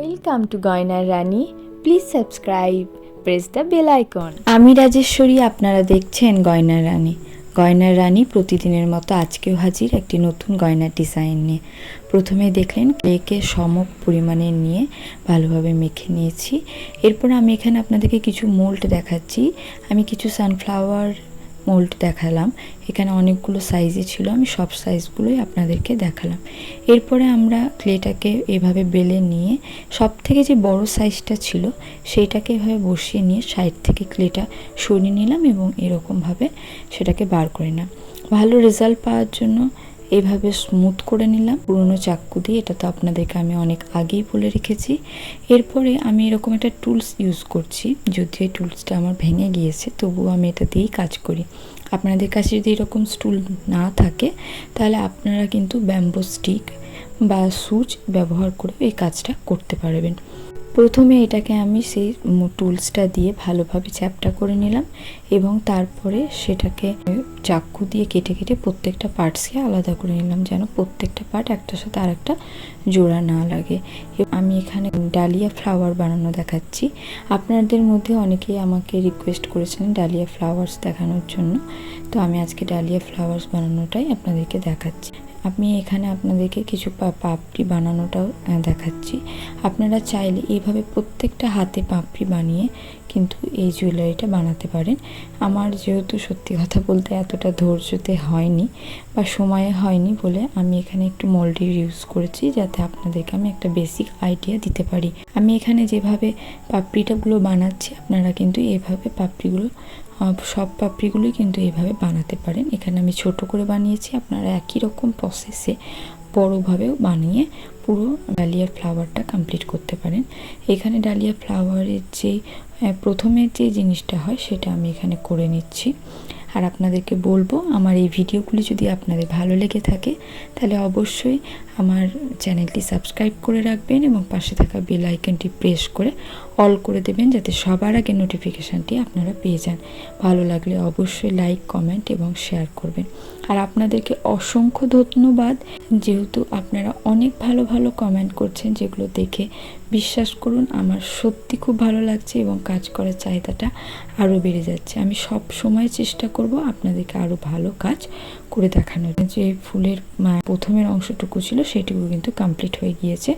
Welcome to গয়নার রানী please subscribe press the bell icon আমি রাজেশ্বরী, আপনারা দেখছেন গয়নার রানী গয়নার রানী প্রতিদিনের মতো আজকেও হাজির একটি নতুন গয়নার ডিজাইন নিয়ে। প্রথমে দেখলেন ক্লেকে সম পরিমাণে নিয়ে ভালোভাবে মেখে নিয়েছি। এরপর আমি এখানে আপনাদেরকে কিছু মোল্ড দেখাচ্ছি। আমি কিছু সানফ্লাওয়ার মোল্ড দেখালাম। এখানে অনেকগুলো সাইজে ছিল, আমি সব সাইজগুলোই আপনাদেরকে দেখালাম। এরপরে আমরা ক্লেটাকে এভাবে বেলে নিয়ে সব থেকে যে বড় সাইজটা ছিল, সেইটাকে এভাবে বসিয়ে নিয়ে সাইড থেকে ক্লেটা সরিয়ে নিলাম এবং এরকমভাবে সেটাকে বার করে নিলাম। ভালো রেজাল্ট পাওয়ার জন্য এইভাবে স্মুথ করে নিলাম। পুরনো চাকু দিয়ে, এটা তো আপনাদেরকে আমি অনেক আগেই বলে রেখেছি। এরপরে আমি এরকম একটা টুলস ইউজ করছি, যদিও এই টুলসটা আমার ভেঙে গিয়েছে, তবুও আমি এটা দিয়েই কাজ করি। আপনাদের কাছে যদি এরকম স্টুল না থাকে, তাহলে আপনারা কিন্তু ব্যাম্বো স্টিক বা সুচ ব্যবহার করে এই কাজটা করতে পারবেন। প্রথমে এটাকে আমি সেই টুলসটা দিয়ে ভালোভাবে চ্যাপটা করে নিলাম এবং তারপরে সেটাকে চাকু দিয়ে কেটে কেটে প্রত্যেকটা পার্টসকে আলাদা করে নিলাম যেন প্রত্যেকটা পার্ট একটার সাথে আর একটা জোড়া না লাগে। আমি এখানে ডালিয়া ফ্লাওয়ার বানানো দেখাচ্ছি। আপনাদের মধ্যে অনেকেই আমাকে রিকোয়েস্ট করেছেন ডালিয়া ফ্লাওয়ার্স দেখানোর জন্য। তো আমি আজকে ডালিয়া ফ্লাওয়ার্স বানানোটাই আপনাদেরকে দেখাচ্ছি। আমি এখানে আপনাদেরকে কিছু পাপড়ি বানানোটাও দেখাচ্ছি। আপনারা চাইলে এইভাবে প্রত্যেকটা হাতে পাপড়ি বানিয়ে কিন্তু এই জুয়েলারিটা বানাতে পারেন। আমার যেহেতু সত্যি কথা বলতে এতটা ধৈর্যতে হয়নি বা সময়ে হয়নি বলে আমি এখানে একটু মোল্ডির ইউজ করেছি যাতে আপনাদেরকে আমি একটা বেসিক আইডিয়া দিতে পারি। আমি এখানে যেভাবে পাপড়িটাগুলো বানাচ্ছি, আপনারা কিন্তু এভাবে পাপড়িগুলো সব পাপড়িগুলোই কিন্তু এইভাবে বানাতে পারেন। এখানে আমি ছোট করে বানিয়েছি, আপনারা একই রকম প্রসেসে বড়োভাবেও বানিয়ে পুরো ডালিয়ার ফ্লাওয়ারটা কমপ্লিট করতে পারেন। এখানে ডালিয়া ফ্লাওয়ারের যে প্রথমে যে জিনিসটা হয় সেটা আমি এখানে করে নিচ্ছি। আর আপনাদেরকে বলব, আমার এই ভিডিওগুলি যদি আপনাদের ভালো লেগে থাকে, তাহলে অবশ্যই আমার চ্যানেলটি সাবস্ক্রাইব করে রাখবেন এবং পাশে থাকা বেল আইকনটি প্রেস করে অল করে দেবেন যাতে সবার আগে নোটিফিকেশানটি আপনারা পেয়ে যান। ভালো লাগলে অবশ্যই লাইক, কমেন্ট এবং শেয়ার করবেন। আর আপনাদেরকে অসংখ্য ধন্যবাদ। যেহেতু আপনারা অনেক ভালো ভালো কমেন্ট করছেন যেগুলো দেখে বিশ্বাস করুন আমার সত্যি খুব ভালো লাগছে এবং কাজ করার চাহিদাটা আরও বেড়ে যাচ্ছে। আমি সব সময় চেষ্টা করব আপনাদেরকে আরও ভালো কাজ করে দেখানো যে ফুলের প্রথমের অংশটুকু ছিল সেটুকু কিন্তু কমপ্লিট হয়ে গিয়েছে।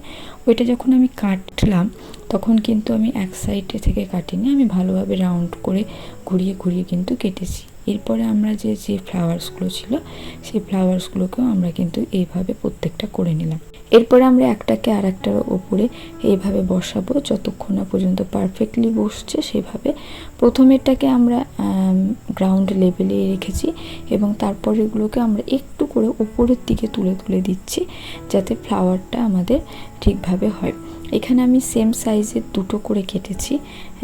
ওইটা যখন আমি কাটলাম, তখন কিন্তু আমি এক সাইডে থেকে কাটিনি, আমি ভালোভাবে রাউন্ড করে ঘুরিয়ে ঘুরিয়ে কিন্তু কেটেছি। এরপরে আমরা যে যে ফ্লাওয়ার্সগুলো ছিল, সেই ফ্লাওয়ার্সগুলোকেও আমরা কিন্তু এইভাবে প্রত্যেকটা করে নিলাম। এরপরে আমরা একটাকে আর একটার ওপরে এইভাবে বসাবো, যতক্ষণ না পর্যন্ত পারফেক্টলি বসছে, সেভাবে প্রথমেরটাকে আমরা গ্রাউন্ড লেভেলে রেখেছি এবং তারপরেগুলোকে আমরা একটু করে উপরের দিকে তুলে তুলে দিচ্ছি, যাতে ফ্লাওয়ারটা আমাদের ঠিকভাবে হয়। এখানে আমি সেম সাইজের দুটো করে কেটেছি।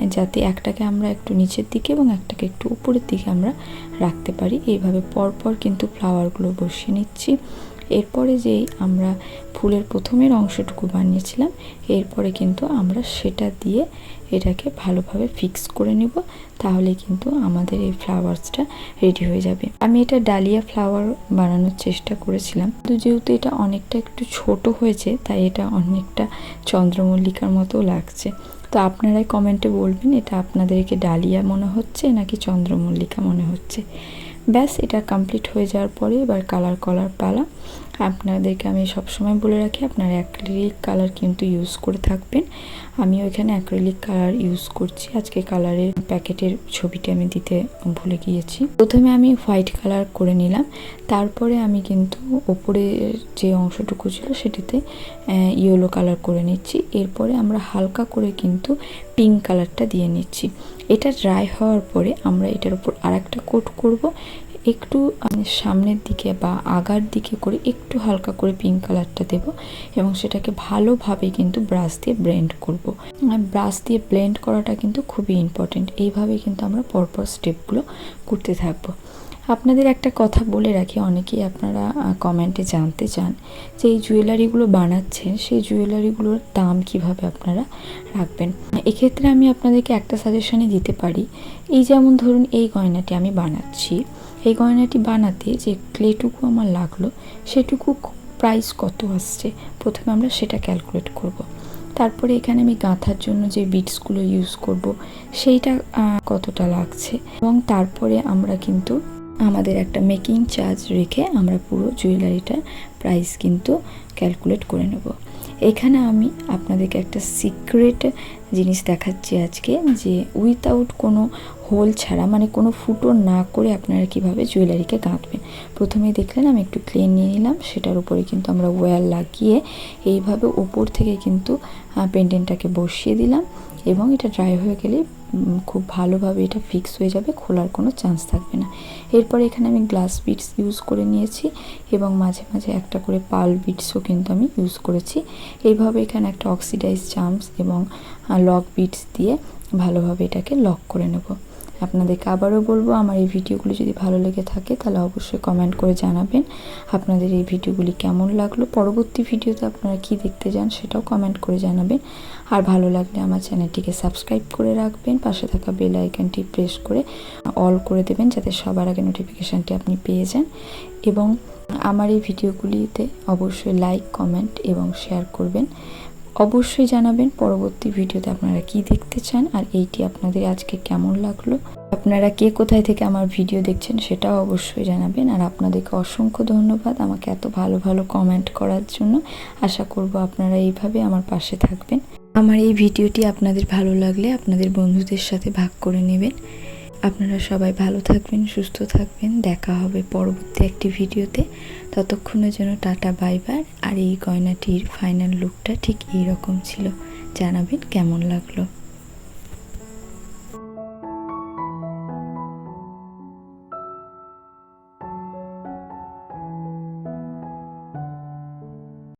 যাতে একটাকে আমরা একটু নিচের দিকে এবং একটাকে একটু উপরের দিকে আমরা রাখতে পারি। এইভাবে পরপর কিন্তু ফ্লাওয়ারগুলো বসিয়ে নিচ্ছি। এরপরে যেই আমরা ফুলের প্রথমের অংশটুকু বানিয়েছিলাম, এরপরে কিন্তু আমরা সেটা দিয়ে এটাকে ভালোভাবে ফিক্স করে নেব, তাহলে কিন্তু আমাদের এই ফ্লাওয়ার্সটা রেডি হয়ে যাবে। আমি এটা ডালিয়া ফ্লাওয়ার বানানোর চেষ্টা করেছিলাম। কিন্তু যেহেতু এটা অনেকটা একটু ছোট হয়েছে, তাই এটা অনেকটা চন্দ্রমল্লিকার মতো লাগছে। তো আপনারাই কমেন্টে বলবেন এটা আপনাদেরকে ডালিয়া মনে হচ্ছে নাকি চন্দ্রমল্লিকা মনে হচ্ছে? ব্যাস, এটা কমপ্লিট হয়ে যাওয়ার পরে এবার কালার কলার পালা। আপনাদেরকে আমি সবসময় বলে রাখি, আপনারা অ্যাক্রিলিক কালার কিন্তু ইউজ করে থাকবেন। আমি ওইখানে অ্যাক্রিলিক কালার ইউজ করছি। আজকে কালারের প্যাকেটের ছবিটি আমি দিতে ভুলে গিয়েছি। প্রথমে আমি হোয়াইট কালার করে নিলাম। তারপরে আমি কিন্তু ওপরে যে অংশটুকু ছিল সেটিতে ইয়েলো কালার করে নিচ্ছি। এরপরে আমরা হালকা করে কিন্তু পিঙ্ক কালারটা দিয়ে নিচ্ছি। এটা ড্রাই হওয়ার পরে আমরা এটার উপর আরেকটা কোট করব। একটু সামনের দিকে বা আগার দিকে করে একটু হালকা করে পিঙ্ক কালারটা দেব এবং সেটাকে ভালোভাবে কিন্তু ব্রাশ দিয়ে ব্লেন্ড করব। আর ব্রাশ দিয়ে ব্লেন্ড করাটা কিন্তু খুবই ইম্পর্টেন্ট এইভাবে কিন্তু আমরা পরপর স্টেপগুলো করতে থাকব। আপনাদের একটা কথা বলে রাখি, অনেকেই আপনারা কমেন্টে জানতে চান যে এই জুয়েলারিগুলো বানাচ্ছেন, সেই জুয়েলারিগুলোর দাম কীভাবে আপনারা রাখবেন? এক্ষেত্রে আমি আপনাদেরকে একটা সাজেশনই দিতে পারি। এই যেমন ধরুন, এই গয়নাটি আমি বানাচ্ছি। এই গয়নাটি বানাতে যে ক্লেটুকু আমার লাগল, সেটুকু প্রাইস কত আসছে? প্রথমে আমরা সেটা ক্যালকুলেট করব। তারপরে এখানে আমি গাঁথার জন্য যে বিটসগুলো ইউজ করব, সেইটা কতটা লাগছে? এবং তারপরে আমরা কিন্তু আমাদের একটা মেকিং চার্জ রেখে আমরা পুরো জুয়েলারিটার প্রাইস কিন্তু ক্যালকুলেট করে নেব। এখানে আমি আপনাদেরকে একটা সিক্রেট জিনিস দেখাচ্ছি আজকে, যে উইথাউট কোনো হোল ছাড়া মানে কোনো ফুটো না করে আপনারা কীভাবে জুয়েলারিকে গাঁথবেন। প্রথমেই দেখলেন, আমি একটু ক্লেন নিয়ে নিলাম, সেটার উপরে কিন্তু আমরা ওয়্যার লাগিয়ে এইভাবে ওপর থেকে কিন্তু পেন্ডেন্টটাকে বসিয়ে দিলাম এবং এটা ড্রাই হয়ে গেলে খুব ভালোভাবে এটা ফিক্স হয়ে যাবে, খোলার কোনো চান্স থাকবে না। এরপর এখানে আমি গ্লাস বিটস ইউজ করে নিয়েছি এবং মাঝে মাঝে একটা করে পাল বিটসও কিন্তু আমি ইউজ করেছি। এইভাবে এখানে একটা অক্সিডাইজ চাম্পস এবং লক বিটস দিয়ে ভালোভাবে এটাকে লক করে নেব। আপনাদেরকে আবারও বলব, আমার এই ভিডিওগুলি যদি ভালো লেগে থাকে তাহলে অবশ্যই কমেন্ট করে জানাবেন। আপনাদের এই ভিডিওগুলি কেমন লাগল, পরবর্তী ভিডিওতে আপনারা কি দেখতে চান সেটাও কমেন্ট করে জানাবেন। আর ভালো লাগলে আমার চ্যানেলটিকে সাবস্ক্রাইব করে রাখবেন, পাশে থাকা বেল আইকনটি প্রেস করে অল করে দেবেন যাতে সবার আগে নোটিফিকেশানটি আপনি পেয়ে যান। এবং আমার এই ভিডিওগুলিতে অবশ্যই লাইক কমেন্ট এবং শেয়ার করবেন। অবশ্যই জানাবেন পরবর্তী ভিডিওতে আপনারা কি দেখতে চান আর এইটি আপনাদের আজকে কেমন লাগল। আপনারা কে কোথায় থেকে আমার ভিডিও দেখছেন সেটাও অবশ্যই জানাবেন। আর আপনাদেরকে অসংখ্য ধন্যবাদ আমাকে এত ভালো ভালো কমেন্ট করার জন্য। আশা করব আপনারা এইভাবে আমার পাশে থাকবেন। আমার এই ভিডিওটি আপনাদের ভালো লাগলে আপনাদের বন্ধুদের সাথে ভাগ করে নেবেন। আপনারা সবাই ভালো থাকবেন, সুস্থ থাকবেন। দেখা হবে পরবর্তী একটি ভিডিওতে। ততক্ষণের জন্য টাটা বাইবার বাই। আর এই গয়নাটির ফাইনাল লুকটা ঠিক এই রকম ছিল। জানাবেন কেমন লাগল।